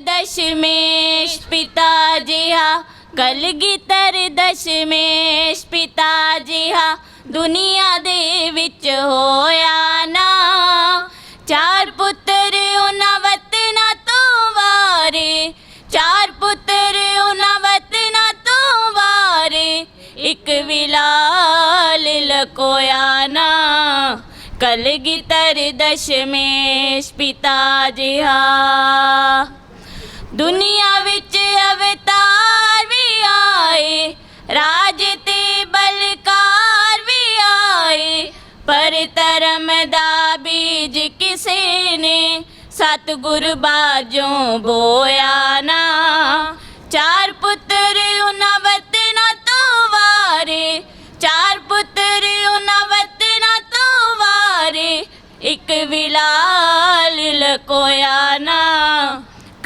ਦਸ਼ਮੇਸ਼ ਪਿਤਾ ਜਿਹਾ, ਕਲਗੀਧਰ ਦਸ਼ਮੇਸ਼ ਪਿਤਾ ਜਿਹਾ, ਦੁਨੀਆ ਦੇ ਵਿੱਚ ਹੋਇਆ ਨਾ। ਚਾਰ ਪੁੱਤਰ ਉਹਨਾਂ ਵਤਨਾਂ ਤੋਂ ਵਾਰੇ, ਚਾਰ ਪੁੱਤਰ ਉਹਨਾਂ ਵਤਨਾਂ ਤੋਂ ਵਾਰੇ, ਇੱਕ ਵਿਲਾਲ ਲਕੋਇਆ ਨਾ। ਕਲਗੀਧਰ ਦਸ਼ਮੇਸ਼ ਪਿਤਾ ਜਿਹਾ। ਦੁਨੀਆ ਵਿੱਚ ਅਵਤਾਰ ਵੀ ਆਏ, ਰਾਜ ਤੇ ਬਲਕਾਰ ਵੀ ਆਏ, ਪਰ ਧਰਮ ਦਾ ਬੀਜ ਕਿਸੇ ਨੇ ਸਤਿਗੁਰ ਬਾਝੋਂ ਬੋਇਆ ਨਾ। ਚਾਰ ਪੁੱਤਰ ਉਹਨਾਂ ਵਤਨਾਂ ਤੋਂ ਵਾਰੇ, ਚਾਰ ਪੁੱਤਰ ਉਹਨਾਂ ਵਤਨਾਂ ਤੋਂ ਵਾਰੇ, ਇੱਕ ਵਿਲਾਲ ਲਕੋਇਆ ਨਾ।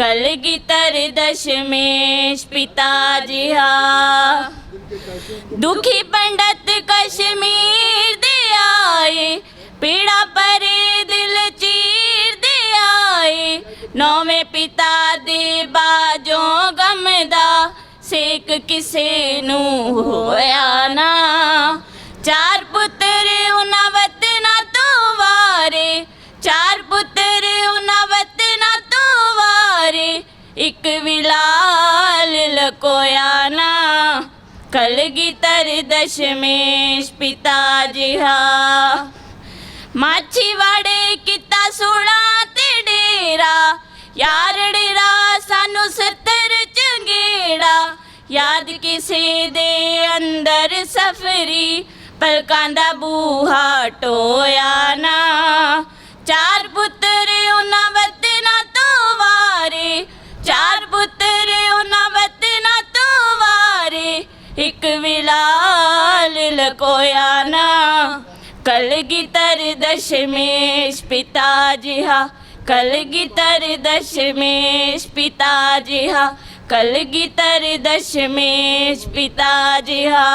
ਕਲਗੀਧਰ ਦਸ਼ਮੇਸ਼ ਪਿਤਾ ਜਿਹਾ। ਦੁਖੀ ਪੰਡਤ ਕਸ਼ਮੀਰ ਦੇ ਆਏ, ਪੀੜਾ ਪਰੇ ਦਿਲ ਚੀਰ ਦੇ ਆਏ। ਨੌਵੇਂ ਪਿਤਾ ਦੇ ਬਾਜੋਂ ਗਮ ਦਾ ਸੇਕ ਕਿਸੇ ਨੂੰ ਹੋਇਆ ਨਾ। ਇੱਕ ਵਿਲਾਲ ਲਕੋਇਆ ਨਾ। ਕਲਗੀਧਰ ਦਸ਼ਮੇਸ਼ ਪਿਤਾ ਜਿਹਾ। ਮਾਛੀਵਾੜੇ ਕੀਤਾ ਸੁਣਾ ਤੇ ਡੇਰਾ। ਯਾਰ ਡੇਰਾ ਸਾਨੂੰ ਸੱਤਰ ਚੰਗੇੜਾ। ਯਾਦ ਕਿਸੇ ਦੇ ਅੰਦਰ ਸਫਰੀ। ਪਲਕਾਂ ਦਾ ਬੂਹਾ ਟੋਇਆ ਨਾ। ਇੱਕ ਵਿਲਾਲ ਲਕੋਇਆ ਨਾ। ਕਲਗੀਧਰ ਦਸ਼ਮੇਸ਼ ਪਿਤਾ ਜਿਹਾ। ਕਲਗੀਧਰ ਦਸ਼ਮੇਸ਼ ਪਿਤਾ ਜਿਹਾ। ਕਲਗੀਧਰ ਦਸ਼ਮੇਸ਼ ਪਿਤਾ ਜੀ ਜਿਹਾ।